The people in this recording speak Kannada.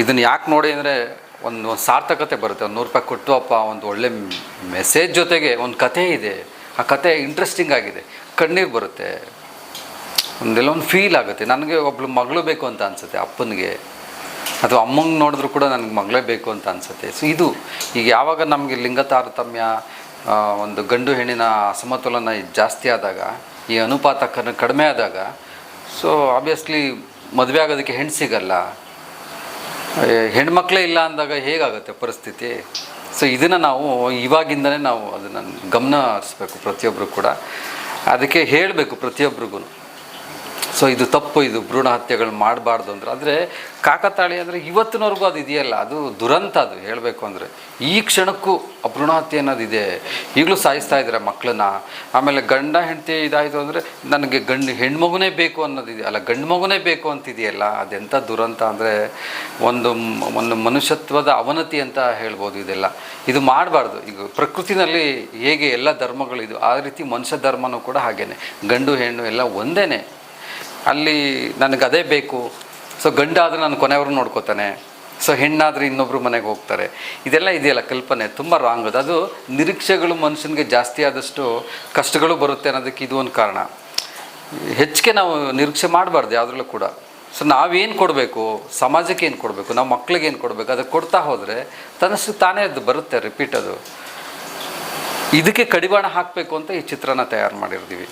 ಇದನ್ನು ಯಾಕೆ ನೋಡಿ ಅಂದರೆ ಒಂದು ಸಾರ್ಥಕತೆ ಬರುತ್ತೆ. ಒಂದು ನೂರು ರೂಪಾಯಿ ಕೊಟ್ಟು ಅಪ್ಪ ಒಂದು ಒಳ್ಳೆ ಮೆಸೇಜ್ ಜೊತೆಗೆ ಒಂದು ಕಥೆ ಇದೆ. ಆ ಕತೆ ಇಂಟ್ರೆಸ್ಟಿಂಗ್ ಆಗಿದೆ. ಕಣ್ಣೀರು ಬರುತ್ತೆ. ಒಂದೆಲ್ಲ ಒಂದು ಫೀಲ್ ಆಗುತ್ತೆ. ನನಗೆ ಒಬ್ಳು ಮಗಳು ಬೇಕು ಅಂತ ಅನಿಸುತ್ತೆ ಅಪ್ಪನಿಗೆ. ಅಥವಾ ಅಮ್ಮಂಗೆ ನೋಡಿದ್ರು ಕೂಡ ನನಗೆ ಮಗಳೇ ಬೇಕು ಅಂತ ಅನಿಸುತ್ತೆ. ಸೊ ಇದು ಈಗ ಯಾವಾಗ ನಮಗೆ ಲಿಂಗ ತಾರತಮ್ಯ ಒಂದು ಗಂಡು ಹೆಣ್ಣಿನ ಅಸಮತೋಲನ ಜಾಸ್ತಿ ಆದಾಗ, ಈ ಅನುಪಾತ ಕಡಿಮೆ ಆದಾಗ ಸೊ ಆಬ್ವಿಯಸ್ಲಿ ಮದುವೆ ಆಗೋದಕ್ಕೆ ಹೆಣ್ಣು ಸಿಗಲ್ಲ. ಹೆಣ್ಮಕ್ಳೇ ಇಲ್ಲ ಅಂದಾಗ ಹೇಗಾಗುತ್ತೆ ಪರಿಸ್ಥಿತಿ? ಸೊ ಇದನ್ನು ನಾವು ಇವಾಗಿಂದನೇ ನಾವು ಅದನ್ನು ಗಮನ ಹರಿಸ್ಬೇಕು ಪ್ರತಿಯೊಬ್ಬರು ಕೂಡ. ಅದಕ್ಕೆ ಹೇಳಬೇಕು ಪ್ರತಿಯೊಬ್ಬರಿಗೂ ಸೊ ಇದು ತಪ್ಪು, ಇದು ಭ್ರೂಣ ಹತ್ಯೆಗಳು ಮಾಡಬಾರ್ದು ಅಂದ್ರೆ, ಆದರೆ ಕಾಕತಾಳಿ ಅಂದರೆ ಇವತ್ತಿನವರೆಗೂ ಅದು ಇದೆಯಲ್ಲ, ಅದು ದುರಂತ ಅದು ಹೇಳಬೇಕು ಅಂದರೆ. ಈ ಕ್ಷಣಕ್ಕೂ ಆ ಭ್ರೂಣ ಹತ್ಯೆ ಅನ್ನೋದಿದೆ ಈಗಲೂ ಸಾಯಿಸ್ತಾ ಇದ್ದಾರೆ ಮಕ್ಕಳನ್ನ ಆಮೇಲೆ ಗಂಡ ಹೆಂಡತಿ ಇದಾಯಿತು ಅಂದರೆ, ನನಗೆ ಗಂಡು, ಹೆಣ್ಮಗುನೇ ಬೇಕು ಅನ್ನೋದಿದೆ ಅಲ್ಲ ಗಂಡು ಮಗುನೇ ಬೇಕು ಅಂತಿದೆಯಲ್ಲ ಅದೆಂಥ ದುರಂತ ಅಂದರೆ, ಒಂದು ಒಂದು ಮನುಷ್ಯತ್ವದ ಅವನತಿ ಅಂತ ಹೇಳ್ಬೋದು ಇದೆಲ್ಲ. ಇದು ಮಾಡಬಾರ್ದು. ಈಗ ಪ್ರಕೃತಿನಲ್ಲಿ ಹೇಗೆ ಎಲ್ಲ ಧರ್ಮಗಳಿದು ಆ ರೀತಿ ಮನುಷ್ಯ ಧರ್ಮನೂ ಕೂಡ ಹಾಗೇನೆ. ಗಂಡು, ಹೆಣ್ಣು ಎಲ್ಲ ಒಂದೇನೆ. ಅಲ್ಲಿ ನನಗೆ ಅದೇ ಬೇಕು. ಸೊ ಗಂಡ ಆದರೆ ನಾನು ಕೊನೆಯವ್ರನ್ನ ನೋಡ್ಕೋತಾನೆ. ಸೊ ಹೆಣ್ಣಾದರೆ ಇನ್ನೊಬ್ಬರು ಮನೆಗೆ ಹೋಗ್ತಾರೆ. ಇದೆಲ್ಲ ಇದೆಯಲ್ಲ ಕಲ್ಪನೆ. ತುಂಬ ರಾಂಗ್ ಅದು. ಅದು ನಿರೀಕ್ಷೆಗಳು ಮನುಷ್ಯನಿಗೆ ಜಾಸ್ತಿ ಆದಷ್ಟು ಕಷ್ಟಗಳು ಬರುತ್ತೆ ಅನ್ನೋದಕ್ಕೆ ಇದು ಒಂದು ಕಾರಣ. ಹೆಚ್ಚಿಗೆ ನಾವು ನಿರೀಕ್ಷೆ ಮಾಡಬಾರ್ದು, ಯಾವುದ್ರಲ್ಲೂ ಕೂಡ. ಸೊ ನಾವೇನು ಕೊಡಬೇಕು? ಸಮಾಜಕ್ಕೆ ಏನು ಕೊಡಬೇಕು? ನಾವು ಮಕ್ಳಿಗೆ ಏನು ಕೊಡಬೇಕು? ಅದಕ್ಕೆ ಕೊಡ್ತಾ ಹೋದರೆ ತನ್ನಷ್ಟು ತಾನೇ ಅದು ಬರುತ್ತೆ ರಿಪೀಟ್ ಅದು. ಇದಕ್ಕೆ ಕಡಿವಾಣ ಹಾಕಬೇಕು ಅಂತ ಈ ಚಿತ್ರನ ತಯಾರು ಮಾಡಿರ್ತೀವಿ.